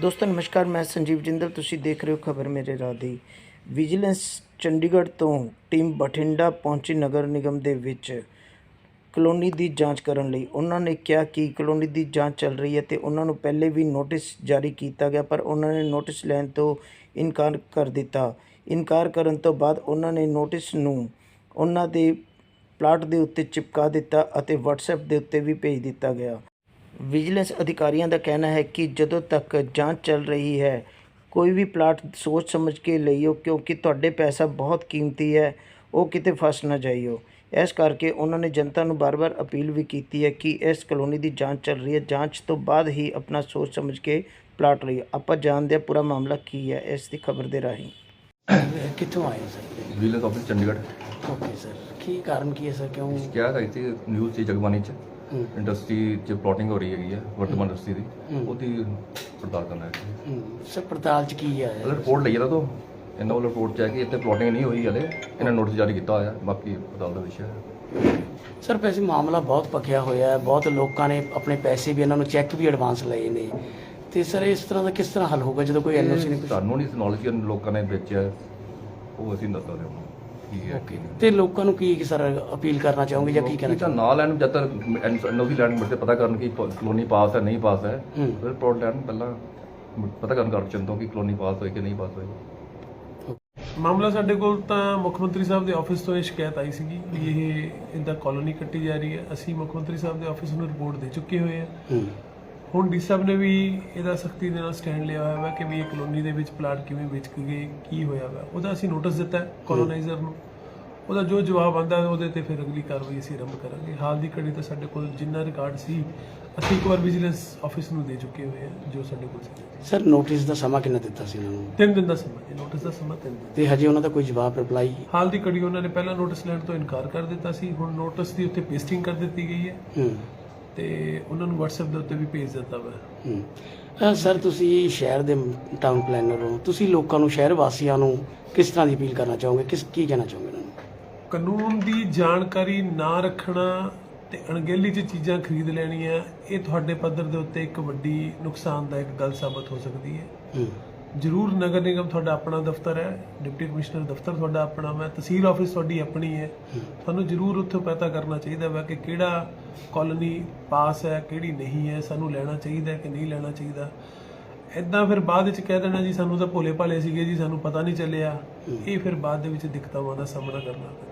ਦੋਸਤੋ, ਨਮਸਕਾਰ, ਮੈਂ ਸੰਜੀਵ ਜਿੰਦਲ। ਤੁਸੀਂ ਦੇਖ ਰਹੇ ਹੋ ਖਬਰ ਮੇਰੇ ਰਾਹ ਦੀ। ਵਿਜੀਲੈਂਸ ਚੰਡੀਗੜ੍ਹ ਤੋਂ ਟੀਮ ਬਠਿੰਡਾ ਪਹੁੰਚੀ ਨਗਰ ਨਿਗਮ ਦੇ ਵਿੱਚ। ਕਲੋਨੀ ਦੀ ਜਾਂਚ ਕਰਨ ਲਈ ਉਹਨਾਂ ਨੇ ਕਿਹਾ ਕਿ ਕਲੋਨੀ ਦੀ ਜਾਂਚ ਚੱਲ ਰਹੀ ਹੈ ਤੇ ਉਹਨਾਂ ਨੂੰ ਪਹਿਲੇ ਵੀ ਨੋਟਿਸ ਜਾਰੀ ਕੀਤਾ ਗਿਆ, ਪਰ ਉਹਨਾਂ ਨੇ ਨੋਟਿਸ ਲੈਣ ਤੋਂ ਇਨਕਾਰ ਕਰ ਦਿੱਤਾ। ਇਨਕਾਰ ਕਰਨ ਤੋਂ ਬਾਅਦ ਉਹਨਾਂ ਨੇ ਨੋਟਿਸ ਨੂੰ ਉਹਨਾਂ ਦੇ ਪਲਾਟ ਦੇ ਉੱਤੇ ਚਿਪਕਾ ਦਿੱਤਾ ਅਤੇ WhatsApp ਦੇ ਉੱਤੇ ਵੀ ਭੇਜ ਦਿੱਤਾ ਗਿਆ। ਵਿਜੀਲੈਂਸ ਅਧਿਕਾਰੀਆਂ ਦਾ ਕਹਿਣਾ ਹੈ ਕਿ ਜਦੋਂ ਤੱਕ ਜਾਂਚ ਚੱਲ ਰਹੀ ਹੈ ਕੋਈ ਵੀ ਪਲਾਟ ਸੋਚ ਸਮਝ ਕੇ ਲਈਓ ਕਿਉਂਕਿ ਤੁਹਾਡੇ ਪੈਸਾ ਬਹੁਤ ਕੀਮਤੀ ਹੈ ਉਹ ਕਿਤੇ ਫਸ ਨਾ ਜਾਈਓ। ਇਸ ਕਰਕੇ ਉਹਨਾਂ ਨੇ ਜਨਤਾ ਨੂੰ ਬਾਰ-ਬਾਰ ਅਪੀਲ ਵੀ ਕੀਤੀ ਹੈ ਕਿ ਇਸ ਕਲੋਨੀ ਦੀ ਜਾਂਚ ਚੱਲ ਰਹੀ ਹੈ। ਜਾਂਚ ਤੋਂ ਬਾਅਦ ਹੀ ਆਪਣਾ ਸੋਚ ਸਮਝ ਕੇ ਪਲਾਟ ਲਈਓ। ਆਪਾਂ ਜਾਣਦੇ ਹਾਂ ਪੂਰਾ ਮਾਮਲਾ ਕੀ ਹੈ ਇਸ ਦੀ ਖਬਰ ਦੇ ਰਾਹੀਂ। ਕਿੱਥੋਂ ਆਏ sir? Vigilance office Chandigarh. Okay sir. ਕੀ ਕਾਰਨ ਕੀ ਹੈ ਸਰ? ਕਿਉਂ? ਕਿਹਾ ਹੈ ਕਿ ਨਿਊਜ਼ ਸੀ ਜਗਬਾਨੀ ਚ ਹੂੰ, ਇੰਡਸਟਰੀ ਚ ਪਲੋਟਿੰਗ ਹੋ ਰਹੀ ਹੈਗੀ ਹੈ ਵਰਤਮਾਨ ਇੰਡਸਟਰੀ ਦੀ। ਹੂੰ। ਉਹਦੀ ਪੜਤਾਲ ਕਰਨਾ ਹੈ। ਹੂੰ, ਸਰ ਪੜਤਾਲ ਚ ਕੀ ਹੈ ਅਗਰ ਰਿਪੋਰਟ ਲਈ ਇਹਦਾ ਤੋਂ ਇਹਨਾਂ ਵੱਲੋਂ ਰਿਪੋਰਟ ਚ ਹੈ ਕਿ ਇੱਥੇ ਪਲੋਟਿੰਗ ਨਹੀਂ ਹੋਈ ਹਲੇ। ਇਹਨਾਂ ਨੋਟਿਸ ਜਾਰੀ ਕੀਤਾ ਹੋਇਆ ਬਾਕੀ ਪੜਤਾਲ ਦਾ ਵਿਸ਼ਾ ਹੈ। ਸਰ ਵੈਸੇ ਮਾਮਲਾ ਬਹੁਤ ਪੱਕਿਆ ਹੋਇਆ ਹੈ। ਬਹੁਤ ਲੋਕਾਂ ਨੇ ਆਪਣੇ ਪੈਸੇ ਵੀ ਇਹਨਾਂ ਨੂੰ ਚੈੱਕ ਵੀ ਐਡਵਾਂਸ ਲਏ ਨੇ। ਤੇ ਸਰ ਇਸ ਤਰ੍ਹਾਂ ਦਾ ਕਿਸ ਤਰ੍ਹਾਂ ਹੱਲ ਹੋਊਗਾ ਜਦੋਂ ਕੋਈ ਐਨਓਸੀ ਨਹੀਂ ਤੁਹਾਨੂੰ ਨਹੀਂ ਨੌਲੇਜ ਕਿ ਲੋਕਾਂ ਨੇ ਵੇਚਿਆ। ਹੈ, ਉਹ ਅਸੀਂ ਦੱਸ ਸਕਦੇ ਹਾਂ। ਕੀ ਹੈ ਓਕੇ ਤੇ ਲੋਕਾਂ ਨੂੰ ਕੀ ਸਰ ਅਪੀਲ ਕਰਨਾ ਚਾਹੋਗੇ ਜਾਂ ਕੀ ਕਹਿਣਾ ਤਾਂ ਨਾਲ ਲੈਣ ਜਦ ਤੱਕ ਐਨਓਸੀ ਲੈਣ ਮਿਲਦੇ ਪਤਾ ਕਰਨ ਕਿ ਕਲੋਨੀ ਪਾਸ ਹੈ ਨਹੀਂ ਪਾਸ ਹੈ। ਫਿਰ ਰਿਪੋਰਟ ਲੈਣ ਪਹਿਲਾਂ ਪਤਾ ਕਰਨ ਕਰ ਚੰਦੋ ਕਿ ਕਲੋਨੀ ਪਾਸ ਹੋਈ ਕਿ ਨਹੀਂ ਪਾਸ ਹੋਈ। ਮਾਮਲਾ ਸਾਡੇ ਕੋਲ ਤਾਂ ਮੁੱਖ ਮੰਤਰੀ ਸਾਹਿਬ ਦੇ ਆਫਿਸ ਤੋਂ ਇਹ ਸ਼ਿਕਾਇਤ ਆਈ ਸੀਗੀ ਵੀ ਇਹ ਇਹਦਾ ਕਾਲੋਨੀ ਕੱਟੀ ਜਾ ਰਹੀ ਹੈ। ਅਸੀਂ ਮੁੱਖ ਮੰਤਰੀ ਸਾਹਿਬ ਦੇ ਆਫਿਸ ਨੂੰ ਰਿਪੋਰਟ ਦੇ ਚੁੱਕੇ ਹੋਏ ਆ ਹੂੰ। ਹੁਣ ਡੀ ਸਾਹਿਬ ਨੇ ਵੀ ਇਹਦਾ ਸਖਤੀ ਦੇ ਨਾਲ ਸਟੈਂਡ ਲਿਆ ਹੋਇਆ ਹੈ ਕਿ ਵੀ ਇਹ ਕਲੋਨੀ ਦੇ ਵਿੱਚ ਪਲਾਟ ਕਿਵੇਂ ਵੇਚ ਗਏ ਕੀ ਹੋਇਆ ਵਾ। ਉਹਦਾ ਅਸੀਂ ਨੋਟਿਸ ਦਿੱਤਾ ਕੋਲੋਨਾਈਜ਼ਰ ਨੂੰ। ਉਹਦਾ ਜੋ ਜਵਾਬ ਆਂਦਾ ਉਹਦੇ ਤੇ ਫਿਰ ਅਗਲੀ ਕਾਰਵਾਈ ਅਸੀਂ ਆਰੰਭ ਕਰਾਂਗੇ। ਹਾਲ ਦੀ ਘੜੀ ਤਾਂ ਸਾਡੇ ਕੋਲ ਜਿੰਨਾ ਰਿਕਾਰਡ ਸੀ ਅਸੀਂ ਇੱਕ ਵਾਰ ਵਿਜੀਲੈਂਸ ਆਫਿਸ ਨੂੰ ਦੇ ਚੁੱਕੇ ਹੋਏ ਆ ਜੋ ਸਾਡੇ ਕੋਲ ਸੀ। ਸਰ ਨੋਟਿਸ ਦਾ ਸਮਾਂ ਕਿੰਨਾ ਦਿੱਤਾ ਸੀ ਉਹਨਾਂ ਨੂੰ? ਤਿੰਨ ਦਿਨ ਦਾ ਸਮਾਂ ਹੈ ਨੋਟਿਸ ਦਾ ਸਮਾਂ ਤਿੰਨ ਦਿਨ। ਤੇ ਹਜੇ ਉਹਨਾਂ ਦਾ ਕੋਈ ਜਵਾਬ ਰਿਪਲਾਈ ਹਾਲ ਦੀ ਘੜੀ ਉਹਨਾਂ ਨੇ ਪਹਿਲਾਂ ਨੋਟਿਸ ਲੈਣ ਤੋਂ ਇਨਕਾਰ ਕਰ ਦਿੱਤਾ ਸੀ। ਹੁਣ ਨੋਟਿਸ ਦੀ ਉੱਤੇ ਪੇਸਟਿੰਗ ਕਰ ਦਿੱਤੀ ਗਈ ਹੈ। ਹੂੰ। ਤੇ ਉਹਨਾਂ ਨੂੰ WhatsApp ਦੇ ਉੱਤੇ ਵੀ ਭੇਜ ਦਿੱਤਾ ਵਾ। ਹੂੰ। ਸਰ ਤੁਸੀਂ ਸ਼ਹਿਰ ਦੇ ਟਾਊਨ ਪਲੈਨਰ ਹੋ। ਤੁਸੀਂ ਲੋਕਾਂ ਨੂੰ ਸ਼ਹਿਰ ਵਾਸੀਆਂ ਨੂੰ ਕਿਸ ਤਰ੍ਹਾਂ ਦੀ ਅਪੀਲ ਕਰਨਾ ਚਾਹੋਗੇ? ਕਿਸ ਕੀ ਕਹਿਣਾ ਚਾਹੋਗੇ ਉਹਨਾਂ ਨੂੰ? ਕਾਨੂੰਨ ਦੀ ਜਾਣਕਾਰੀ ਨਾ ਰੱਖਣਾ ਤੇ ਅਣਗਹਿਲੀ 'ਚ ਚੀਜ਼ਾਂ ਖਰੀਦ ਲੈਣੀਆਂ ਇਹ ਤੁਹਾਡੇ ਪੱਧਰ ਦੇ ਉੱਤੇ ਇੱਕ ਵੱਡੀ ਨੁਕਸਾਨਦਾਇਕ ਗੱਲ ਸਾਬਤ ਹੋ ਸਕਦੀ ਹੈ। ਹੂੰ। ਜ਼ਰੂਰ ਨਗਰ ਨਿਗਮ ਤੁਹਾਡਾ ਆਪਣਾ ਦਫ਼ਤਰ ਹੈ, ਡਿਪਟੀ ਕਮਿਸ਼ਨਰ ਦਫ਼ਤਰ ਤੁਹਾਡਾ ਆਪਣਾ ਹੈ ਤਹਿਸੀਲ ਆਫਿਸ ਤੁਹਾਡੀ ਆਪਣੀ ਹੈ। ਤੁਹਾਨੂੰ ਜ਼ਰੂਰ ਉੱਥੇ ਪਤਾ ਕਰਨਾ ਚਾਹੀਦਾ ਵਾ ਕਿ ਕਿਹੜਾ ਕਾਲੋਨੀ ਪਾਸ ਹੈ, ਕਿਹੜੀ ਨਹੀਂ ਹੈ, ਸਾਨੂੰ ਲੈਣਾ ਚਾਹੀਦਾ ਕਿ ਨਹੀਂ ਲੈਣਾ ਚਾਹੀਦਾ। ਇਦਾਂ ਫਿਰ ਬਾਅਦ ਵਿੱਚ ਕਹਿ ਦੇਣਾ ਜੀ, ਸਾਨੂੰ ਤਾਂ ਭੋਲੇ ਭਾਲੇ ਸੀਗੇ ਜੀ, ਸਾਨੂੰ ਪਤਾ ਨਹੀਂ ਚੱਲਿਆ। ਇਹ ਫਿਰ ਬਾਅਦ ਦੇ ਵਿੱਚ ਦਿੱਕਤਾਂ ਦਾ ਸਾਹਮਣਾ ਕਰਨਾ ਪੈਂਦਾ।